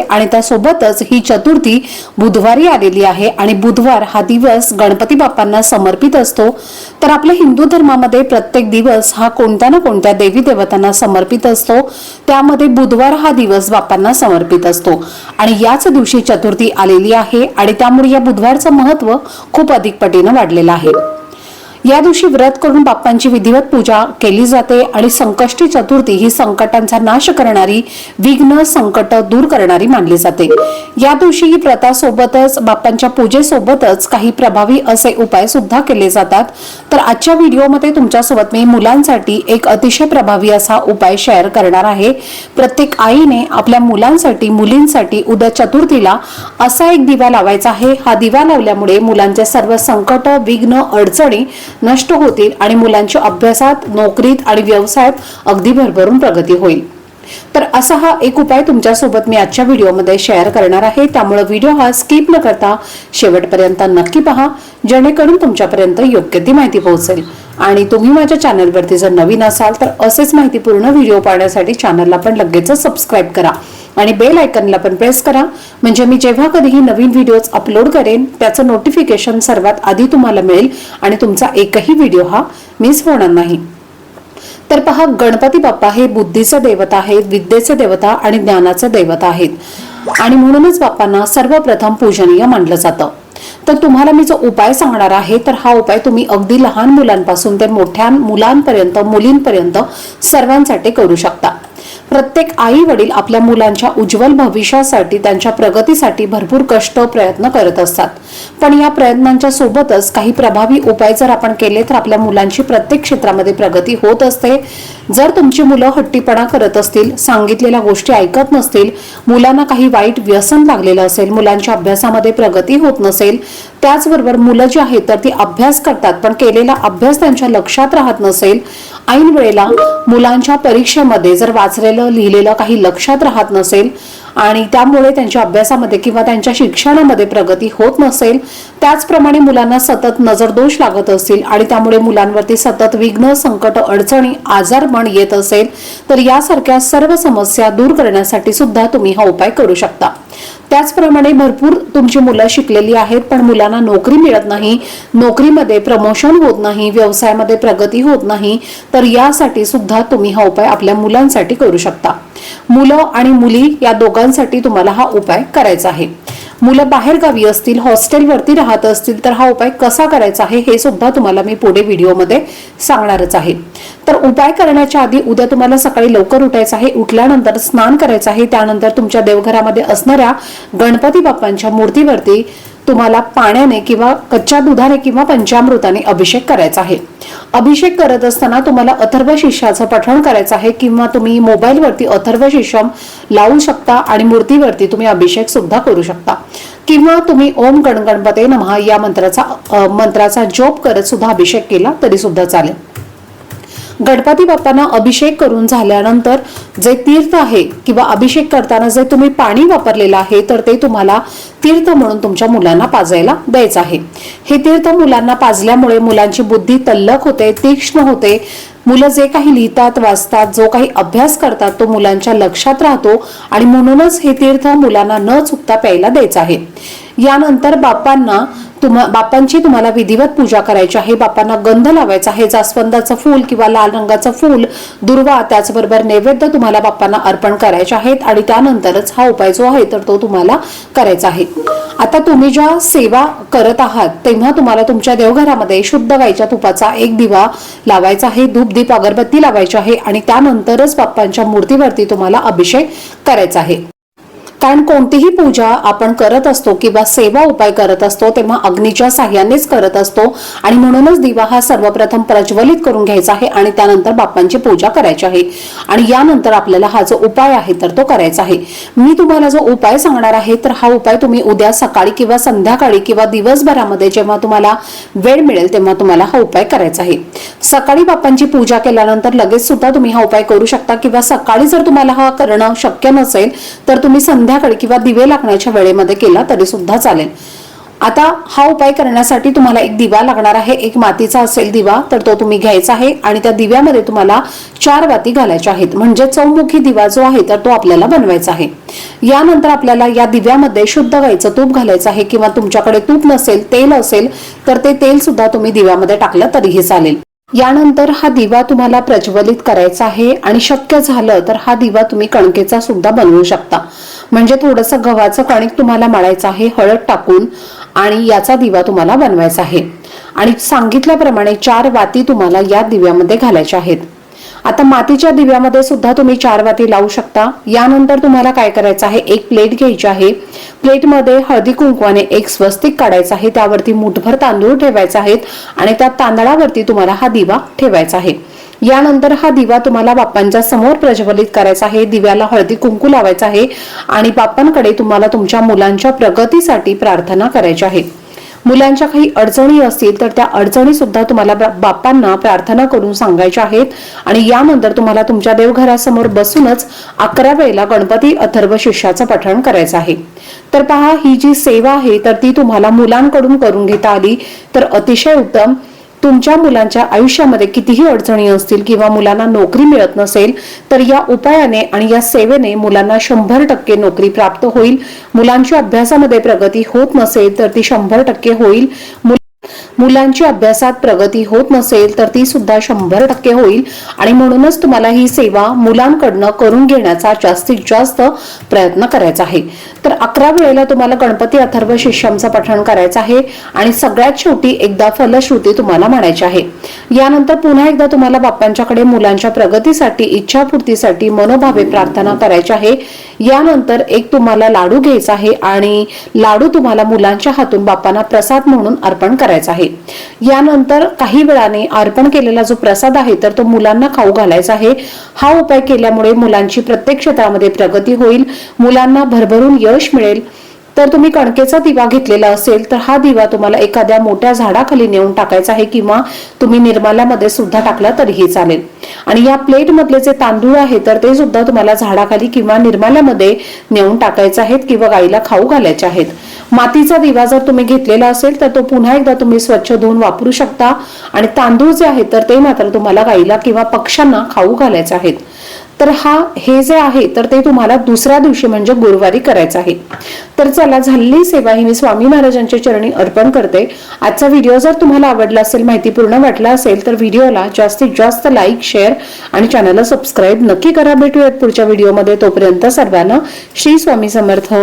आणि त्यासोबतच ही चतुर्थी बुधवारी आलेली आहे आणि बुधवार हा दिवस गणपती बाप्पांना समर्पित असतो. तर आपल्या हिंदू धर्मामध्ये प्रत्येक दिवस हा कोणत्या ना कोणत्या देवी देवतांना समर्पित असतो. त्यामध्ये बुधवार हा दिवस बाप्पांना समर्पित असतो. आणि याच दिवशी चतुर्थी आलेली आहे आणि त्यामुळे या बुधवारचं महत्त्व खूप अधिक पटीनं वाढलेलं आहे. या दिवशी व्रत करून बाप्पांची विधिवत पूजा केली जाते आणि संकष्टी चतुर्थी ही संकटांचा नाश करणारी विघ्न संकट दूर करणारी मानली जाते. या दिवशी ही व्रतासोबतच बाप्पांच्या पूजेसोबतच काही प्रभावी असे उपाय सुद्धा केले जातात. तर आजच्या व्हिडिओमध्ये तुमच्यासोबत मी मुलांसाठी एक अतिशय प्रभावी असा उपाय शेअर करणार आहे. प्रत्येक आईने आपल्या मुलांसाठी मुलींसाठी उद्या चतुर्थीला असा एक दिवा लावायचा आहे. हा दिवा लावल्यामुळे मुलांचे सर्व संकट विघ्न अडचणी नष्ट होतील आणि मुलांच्या अभ्यासात नोकरीत आणि व्यवसायात अगदी भरभरून प्रगती होईल. तर असा हा एक उपाय तुमच्यासोबत मी आजच्या व्हिडिओमध्ये शेअर करणार आहे. त्यामुळे व्हिडिओ हा स्किप न करता शेवटपर्यंत नक्की पहा जेणेकरून तुमच्यापर्यंत योग्य ती माहिती पोहोचेल. आणि तुम्ही माझ्या चॅनलवरती जर नवीन असाल तर असेच माहितीपूर्ण व्हिडिओ पाहण्यासाठी चॅनलला पण लगेच सबस्क्राईब करा. आणि बेल आयकनला पण प्रेस करा. म्हणजे मी जेव्हा कधीही नवीन व्हिडिओज अपलोड करेन त्याचं नोटिफिकेशन सर्वात आधी तुम्हाला मिळेल आणि तुमचा एकही व्हिडिओ हा मिस होणार नाही. तर पहा गणपती बाप्पा हे बुद्धीचं देवता आहेत विद्येचे देवता आणि ज्ञानाचं देवता आहेत. आणि म्हणूनच बाप्पांना सर्वप्रथम पूजनीय मानलं जातं. तर तुम्हाला मी जो उपाय सांगणार आहे तर हा उपाय तुम्ही अगदी लहान मुलांपासून ते मोठ्या मुलांपर्यंत मुलींपर्यंत सर्वांसाठी करू शकता. प्रत्येक आई वडील आपल्या मुलांच्या उज्ज्वल भविष्यासाठी त्यांच्या प्रगतीसाठी भरपूर कष्ट प्रयत्न करत असतात. पण या प्रयत्नांच्या सोबतच काही प्रभावी उपाय जर आपण केले तर आपल्या मुलांची प्रत्येक क्षेत्रामध्ये प्रगती होत असते. जर तुमची मुलं हट्टीपणा करत असतील सांगितलेल्या गोष्टी ऐकत नसतील मुलांना काही वाईट व्यसन लागलेलं असेल मुलांच्या अभ्यासामध्ये प्रगती होत नसेल त्याचबरोबर मुलं जी आहेत तर ती अभ्यास करतात पण केलेला अभ्यास त्यांच्या लक्षात राहत नसेल ऐन वेळेला मुलांच्या परीक्षेमध्ये जर वाचलेलं लिहिलेलं काही लक्षात राहत नसेल आणि त्यामुळे त्यांच्या अभ्यासामध्ये किंवा त्यांच्या शिक्षणामध्ये प्रगती होत नसेल त्याचप्रमाणे मुलांना सतत नजरदोष लागत असतील आणि त्यामुळे मुलांवरती सतत विघ्न संकट अडचणी आजारपण येत असेल तर यासारख्या सर्व समस्या दूर करण्यासाठी सुद्धा तुम्ही हा उपाय करू शकता. त्याचप्रमाणे भरपूर तुमची मुलं शिकलेली आहेत पण मुलांना नोकरी मिळत नाही नोकरीमध्ये प्रमोशन होत नाही व्यवसायामध्ये प्रगती होत नाही तर यासाठी सुद्धा तुम्ही हा उपाय आपल्या मुलांसाठी करू शकता. मुलं आणि मुली या दोघांसाठी तुम्हाला हा उपाय करायचा आहे. मुलं बाहेरगावी असतील हॉस्टेलवरती राहत असतील तर हा उपाय कसा करायचा आहे हे सुद्धा तुम्हाला मी पुढे व्हिडिओमध्ये सांगणारच आहे. तर उपाय करण्याच्या आधी उद्या तुम्हाला सकाळी लवकर उठायचं आहे उठल्यानंतर स्नान करायचं आहे त्यानंतर तुमच्या देवघरामध्ये असणाऱ्या गणपती बाप्पांच्या मूर्तीवरती तुम्हाला पाण्याने किंवा कच्च्या दुधाने किंवा पंचामृताने अभिषेक करायचा आहे. अभिषेक करत असताना तुम्हाला अथर्व शिष्याचं पठण करायचं आहे किंवा तुम्ही मोबाईलवरती अथर्व शिष्यम लावू शकता आणि मूर्तीवरती तुम्ही अभिषेक सुद्धा करू शकता. किंवा तुम्ही ओम गण गणपते नमः या मंत्राचा मंत्राचा जोप करत सुद्धा अभिषेक केला तरी सुद्धा चालेल. गणपती बाप्पांना अभिषेक करून झाल्यानंतर जे तीर्थ आहे किंवा अभिषेक करताना जे तुम्ही पाणी वापरलेलं आहे तर ते तुम्हाला तीर्थ म्हणून तुमच्या मुलांना पाजायला द्यायचं आहे. हे तीर्थ मुलांना पाजल्यामुळे मुलांची बुद्धी तल्लक होते तीक्ष्ण होते. मुलं जे काही लिहितात वाचतात जो काही अभ्यास करतात तो मुलांच्या लक्षात राहतो आणि म्हणूनच हे तीर्थ मुलांना न चुकता प्यायला द्यायचं आहे. यानंतर बाप्पांना तुम्हा बाप्पांची तुम्हाला विधिवत पूजा करायची आहे. बाप्पांना गंध लावायचा आहे. जास्वंदाचं फूल किंवा लाल रंगाचं फूल दुर्वा त्याचबरोबर नैवेद्य तुम्हाला बाप्पांना अर्पण करायचे आहेत आणि त्यानंतरच हा उपाय जो आहे तर तो तुम्हाला करायचा आहे. आता तुम्ही ज्या सेवा करत आहात तेव्हा तुम्हाला तुमच्या देवघरामध्ये शुद्ध गाईच्या तुपाचा एक दिवा लावायचा आहे धूप दीप अगरबत्ती लावायची आहे आणि त्यानंतरच बाप्पांच्या मूर्तीवरती तुम्हाला अभिषेक करायचा आहे. कारण कोणतीही पूजा आपण करत असतो किंवा सेवा उपाय करत असतो तेव्हा अग्नीच्या साह्यानेच करत असतो. आणि म्हणूनच दिवा हा सर्वप्रथम प्रज्वलित करून घ्यायचा आहे आणि त्यानंतर बाप्पांची पूजा करायची आहे. आणि यानंतर आपल्याला हा जो उपाय आहे तर तो करायचा आहे. मी तुम्हाला जो उपाय सांगणार आहे तर हा उपाय तुम्ही उद्या सकाळी किंवा संध्याकाळी किंवा दिवसभरामध्ये जेव्हा तुम्हाला वेळ मिळेल तेव्हा तुम्हाला हा उपाय करायचा आहे. सकाळी बाप्पांची पूजा केल्यानंतर लगेच सुद्धा तुम्ही हा उपाय करू शकता किंवा सकाळी जर तुम्हाला हा करणं शक्य नसेल तर तुम्ही संध्याकाळी किंवा दिवे लागण्याच्या वेळेमध्ये केला तरी सुद्धा चालेल. आता हा उपाय करण्यासाठी तुम्हाला एक दिवा लागणार आहे. एक मातीचा असेल दिवा तर तो तुम्ही घ्यायचा आहे आणि त्या दिव्यामध्ये तुम्हाला चार वाती घालायच्या आहेत. म्हणजे चौमुखी दिवा जो आहे तर तो आपल्याला बनवायचा आहे. यानंतर आपल्याला या दिव्यामध्ये शुद्ध गाईचं तूप घालायचं आहे किंवा तुमच्याकडे तूप नसेल तेल असेल तर ते तेल सुद्धा तुम्ही दिव्यामध्ये टाकलं तरीही चालेल. यानंतर हा दिवा तुम्हाला प्रज्वलित करायचा आहे आणि शक्य झालं तर हा दिवा तुम्ही कणकेचा सुद्धा बनवू शकता. म्हणजे थोडंसं गव्हाचं कणिक तुम्हाला मळायचं आहे हळद टाकून आणि याचा दिवा तुम्हाला बनवायचा आहे. आणि सांगितल्याप्रमाणे चार वाती तुम्हाला या दिव्यामध्ये घालायच्या आहेत. आता मातीच्या दिव्यामध्ये सुद्धा तुम्ही चार वाती लावू शकता. यानंतर तुम्हाला काय करायचं आहे? एक प्लेट घ्यायची आहे. प्लेटमध्ये हळदी कुंकवाने एक स्वस्तिक काढायचं आहे. त्यावरती मुठभर तांदूळ ठेवायचा आहेत आणि त्या तांदळावरती तुम्हाला हा दिवा ठेवायचा आहे. यानंतर हा दिवा तुम्हाला बाप्पांच्या समोर प्रज्वलित करायचा आहे. दिव्याला हळदी कुंकू लावायचा आहे आणि बाप्पांकडे तुम्हाला तुमच्या मुलांच्या प्रगतीसाठी प्रार्थना करायची आहे. मुलांच्या काही अडचणी असतील तर त्या अडचणी सुद्धा तुम्हाला बाप्पांना प्रार्थना करून सांगायच्या आहेत. आणि यानंतर तुम्हाला तुमच्या देवघरासमोर बसूनच अकरा वेळेला गणपती अथर्व शिष्याचं पठण करायचं आहे. तर पहा ही जी सेवा आहे तर ती तुम्हाला मुलांकडून करून घेता आली. तर अतिशय उत्तम. तुमच्या मुलांच्या आयुष्यामध्ये कितीही अडचणी असतील किंवा मुलांना नोकरी मिळत नसेल तर या उपायाने आणि या सेवेने मुलांना शंभर टक्के नोकरी प्राप्त होईल. मुलांच्या अभ्यासामध्ये प्रगती होत नसेल तर ती शंभर टक्के होईल. मुलांची अभ्यासात प्रगती होत नसेल तर ती सुद्धा शंभर टक्के होईल. आणि म्हणूनच तुम्हाला ही सेवा मुलांकडनं करून घेण्याचा जास्तीत जास्त प्रयत्न करायचा आहे. तर अकरा वेळेला तुम्हाला गणपती अथर्व शिष्यांचं पठण करायचं आहे आणि सगळ्यात शेवटी एकदा फलश्रुती तुम्हाला म्हणायची आहे. यानंतर पुन्हा एकदा तुम्हाला बाप्पांच्याकडे मुलांच्या प्रगतीसाठी इच्छापूर्तीसाठी मनोभावे प्रार्थना करायची आहे. यानंतर एक तुम्हाला लाडू घ्यायचा आहे आणि लाडू तुम्हाला मुलांच्या हातून बाप्पांना प्रसाद म्हणून अर्पण करायचा आहे. यानंतर काही वेळाने अर्पण केलेला जो प्रसाद आहे तर तो मुलांना खाऊ घालायचा आहे. हा उपाय केल्यामुळे मुलांची प्रत्येक क्षेत्रामध्ये प्रगती होईल. मुलांना भरभरून यश मिळेल. तर तुम्ही कणकेचा दिवा घेतलेला असेल तर हा दिवा तुम्हाला एखाद्या मोठ्या झाडाखाली नेऊन टाकायचा आहे किंवा तुम्ही निर्माल्यामध्ये सुद्धा टाकला तरीही चालेल. आणि या प्लेट मधले जे तांदूळ आहे तर ते सुद्धा तुम्हाला झाडाखाली किंवा निर्माल्यामध्ये नेऊन टाकायचे आहेत किंवा गाईला खाऊ घालायचे आहेत. मातीचा दिवा जर तुम्ही घेतलेला असेल तर तो पुन्हा एकदा तुम्ही स्वच्छ धुवून वापरू शकता. आणि तांदूळ जे आहेत तर ते मात्र तुम्हाला गाईला किंवा पक्ष्यांना खाऊ घालायचे आहेत. तर हा हे जे आहे तर ते तुम्हाला दुसऱ्या दिवशी म्हणजे गुरुवारी करायचं आहे. तर चला झालेली सेवा ही मी स्वामी महाराजांच्या चरणी अर्पण करते. आजचा व्हिडिओ जर तुम्हाला आवडला असेल माहितीपूर्ण वाटला असेल तर व्हिडिओला जास्तीत जास्त लाईक शेअर आणि चॅनलला सबस्क्राईब नक्की करा. भेटूयात पुढच्या व्हिडिओमध्ये. तोपर्यंत सर्वांना श्री स्वामी समर्थ.